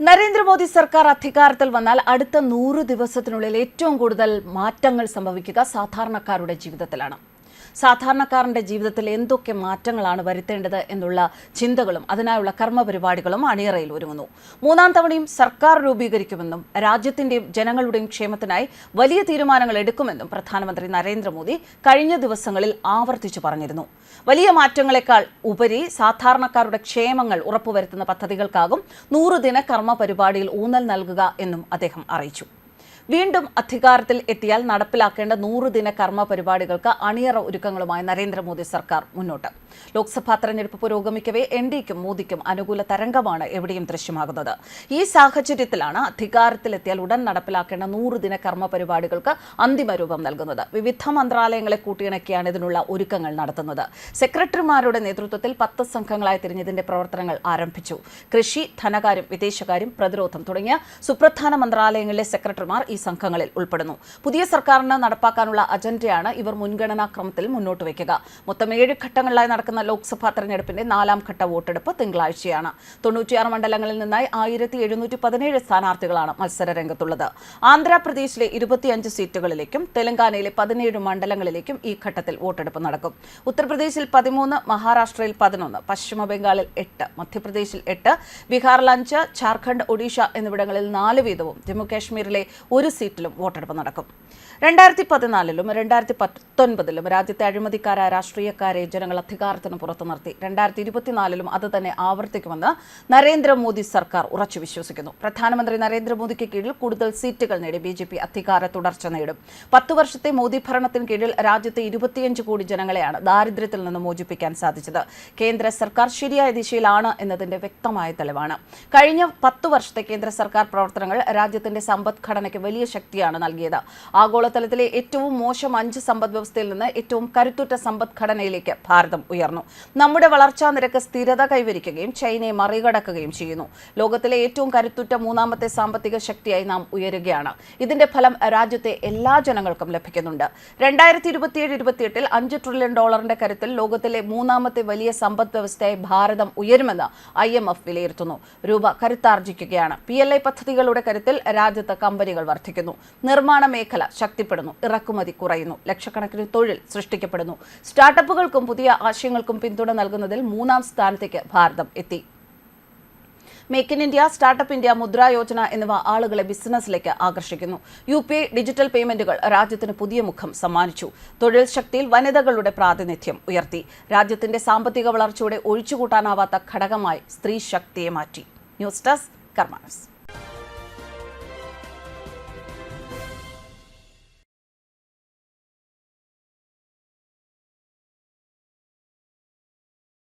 നരേന്ദ്രമോദി സർക്കാർ അധികാരത്തിൽ വന്നാൽ അടുത്ത നൂറ് ദിവസത്തിനുള്ളിൽ ഏറ്റവും കൂടുതൽ മാറ്റങ്ങൾ സംഭവിക്കുക സാധാരണക്കാരുടെ ജീവിതത്തിലാണ്. സാധാരണക്കാരന്റെ ജീവിതത്തിൽ എന്തൊക്കെ മാറ്റങ്ങളാണ് വരുത്തേണ്ടത് എന്നുള്ള ചിന്തകളും അതിനായുള്ള കർമ്മ പരിപാടികളും അണിയറയിൽ ഒരുങ്ങുന്നു. മൂന്നാം തവണയും സർക്കാർ രൂപീകരിക്കുമെന്നും രാജ്യത്തിന്റെയും ജനങ്ങളുടെയും ക്ഷേമത്തിനായി വലിയ തീരുമാനങ്ങൾ എടുക്കുമെന്നും പ്രധാനമന്ത്രി നരേന്ദ്രമോദി കഴിഞ്ഞ ദിവസങ്ങളിൽ ആവർത്തിച്ചു പറഞ്ഞിരുന്നു. വലിയ മാറ്റങ്ങളെക്കാൾ ഉപരി സാധാരണക്കാരുടെ ക്ഷേമങ്ങൾ ഉറപ്പുവരുത്തുന്ന പദ്ധതികൾക്കാകും നൂറുദിന കർമ്മ പരിപാടിയിൽ ഊന്നൽ നൽകുക എന്നും അദ്ദേഹം അറിയിച്ചു. വീണ്ടും അധികാരത്തിൽ എത്തിയാൽ നടപ്പിലാക്കേണ്ട നൂറ് ദിന കർമ്മ പരിപാടികൾക്ക് അണിയറ ഒരുക്കങ്ങളുമായി നരേന്ദ്രമോദി സർക്കാർ മുന്നോട്ട്. ലോക്സഭാ തെരഞ്ഞെടുപ്പ് പുരോഗമിക്കവേ എൻ ഡിക്കും മോദിക്കും അനുകൂല തരംഗമാണ് എവിടെയും ദൃശ്യമാകുന്നത്. ഈ സാഹചര്യത്തിലാണ് അധികാരത്തിലെത്തിയാൽ ഉടൻ നടപ്പിലാക്കേണ്ട നൂറ് ദിന കർമ്മ പരിപാടികൾക്ക് അന്തിമ രൂപം നൽകുന്നത്. വിവിധ മന്ത്രാലയങ്ങളെ കൂട്ടിയിണക്കിയാണ് ഇതിനുള്ള ഒരുക്കങ്ങൾ നടത്തുന്നത്. സെക്രട്ടറിമാരുടെ നേതൃത്വത്തിൽ പത്ത് സംഘങ്ങളായി തിരിഞ്ഞതിന്റെ പ്രവർത്തനങ്ങൾ ആരംഭിച്ചു. കൃഷി ധനകാര്യം വിദേശകാര്യം പ്രതിരോധം തുടങ്ങിയ സുപ്രധാന മന്ത്രാലയങ്ങളിലെ സെക്രട്ടറിമാർ ഈ സംഘങ്ങളിൽ ഉൾപ്പെടുന്നു. പുതിയ സർക്കാരിന് നടപ്പാക്കാനുള്ള അജണ്ടയാണ് ഇവർ മുൻഗണനാ ക്രമത്തിൽ മുന്നോട്ട് വയ്ക്കുക. മൊത്തം ഏഴ് ഘട്ടങ്ങളിലായി നടക്കുന്ന ലോക്സഭാ തെരഞ്ഞെടുപ്പിന്റെ നാലാം ഘട്ട വോട്ടെടുപ്പ് തിങ്കളാഴ്ചയാണ്. തൊണ്ണൂറ്റിയാറ് മണ്ഡലങ്ങളിൽ നിന്നായി ആയിരത്തി എഴുന്നൂറ്റി പതിനേഴ് സ്ഥാനാർത്ഥികളാണ് മത്സര രംഗത്തുള്ളത് ആന്ധ്രാപ്രദേശിലെ ഇരുപത്തിയഞ്ച് സീറ്റുകളിലേക്കും തെലങ്കാനയിലെ പതിനേഴ് മണ്ഡലങ്ങളിലേക്കും ഈ ഘട്ടത്തിൽ വോട്ടെടുപ്പ് നടക്കും. ഉത്തർപ്രദേശിൽ പതിമൂന്ന് മഹാരാഷ്ട്രയിൽ പതിനൊന്ന് പശ്ചിമ ബംഗാളിൽ എട്ട് മധ്യപ്രദേശിൽ എട്ട് ബീഹാറിൽ അഞ്ച് ജാർഖണ്ഡ് ഒഡീഷ എന്നിവിടങ്ങളിൽ നാല് വീതവും ജമ്മുകാശ്മീരിലെ ഒരു സീറ്റിലും വോട്ടെടുപ്പ് നടക്കും. രണ്ടായിരത്തി പതിനാലിലും രണ്ടായിരത്തി പത്തൊൻപതിലും രാജ്യത്തെ അഴിമതിക്കാരായ രാഷ്ട്രീയക്കാരെ ജനങ്ങൾ അധികാരത്തിന് പുറത്തു നിർത്തി. രണ്ടായിരത്തി ഇരുപത്തിനാലിലും അത് തന്നെ ആവർത്തിക്കുമെന്ന് നരേന്ദ്രമോദി സർക്കാർ ഉറച്ചു വിശ്വസിക്കുന്നു. പ്രധാനമന്ത്രി നരേന്ദ്രമോദിക്ക് കീഴിൽ കൂടുതൽ സീറ്റുകൾ നേടി ബി ജെ പി അധികാര തുടർച്ച നേടും. പത്തു വർഷത്തെ മോദി ഭരണത്തിന് കീഴിൽ രാജ്യത്തെ ഇരുപത്തിയഞ്ച് കോടി ജനങ്ങളെയാണ് ദാരിദ്ര്യത്തിൽ നിന്ന് മോചിപ്പിക്കാൻ സാധിച്ചത്. കേന്ദ്ര സർക്കാർ ശരിയായ ദിശയിലാണ് എന്നതിന്റെ വ്യക്തമായ തെളിവാണ്. കഴിഞ്ഞ പത്ത് വർഷത്തെ കേന്ദ്ര സർക്കാർ പ്രവർത്തനങ്ങൾ രാജ്യത്തിന്റെ സമ്പദ്ഘടനയ്ക്ക് വലിയ ശക്തിയാണ് നൽകിയത്. ആഗോളതലത്തിലെ ഏറ്റവും മോശം അഞ്ച് സമ്പദ് വ്യവസ്ഥയിൽ നിന്ന് ഏറ്റവും കരുത്തുറ്റ സമ്പദ്ഘടനയിലേക്ക് ഭാരതം ഉയർന്നു. നമ്മുടെ വളർച്ചാ നിരക്ക് സ്ഥിരത കൈവരിക്കുകയും ചൈനയെ മറികടക്കുകയും ചെയ്യുന്നു. ലോകത്തിലെ ഏറ്റവും കരുത്തുറ്റ മൂന്നാമത്തെ സാമ്പത്തിക ശക്തിയായി നാം ഉയരുകയാണ്. ഇതിന്റെ ഫലം രാജ്യത്തെ എല്ലാ ജനങ്ങൾക്കും ലഭിക്കുന്നുണ്ട്. രണ്ടായിരത്തി ഇരുപത്തിയേഴ് ഇരുപത്തിയെട്ടിൽ അഞ്ച് ട്രില്യൺ ഡോളറിന്റെ കരുത്തിൽ ലോകത്തിലെ മൂന്നാമത്തെ വലിയ സമ്പദ് വ്യവസ്ഥയായി ഭാരതം ഉയരുമെന്ന് ഐ എം എഫ് വിലയിരുത്തുന്നു. രൂപ കരുത്താർജിക്കുകയാണ്. പി എൽ ഐ പദ്ധതികളുടെ കരുത്തിൽ രാജ്യത്ത് കമ്പനികൾ വർദ്ധിക്കുന്നു. നിർമ്മാണ മേഖല ശക്തിപ്പെടുന്നു. ഇറക്കുമതി കുറയുന്നു. ലക്ഷക്കണക്കിന് തൊഴിൽ സൃഷ്ടിക്കപ്പെടുന്നു. സ്റ്റാർട്ടപ്പുകൾക്കും പുതിയ ആശയങ്ങൾക്കും പിന്തുണ നൽകുന്നതിൽ മൂന്നാം സ്ഥാനത്തേക്ക് ഭാരതം എത്തി. Make in India startup India Mudra Yojana എന്നിവ ആളുകളെ ബിസിനസ്സിലേക്ക് ആകർഷിക്കുന്നു. യു പി ഡിജിറ്റൽ പേയ്മെന്റുകൾ രാജ്യത്തിന് പുതിയ മുഖം സമ്മാനിച്ചു. തൊഴിൽ ശക്തിയിൽ വനിതകളുടെ പ്രാതിനിധ്യം ഉയർത്തി. രാജ്യത്തിന്റെ സാമ്പത്തിക വളർച്ചയുടെ ഒഴിച്ചുകൂട്ടാനാവാത്ത ഘടകമായി സ്ത്രീ ശക്തിയെ മാറ്റി. News desk കർമാനസ്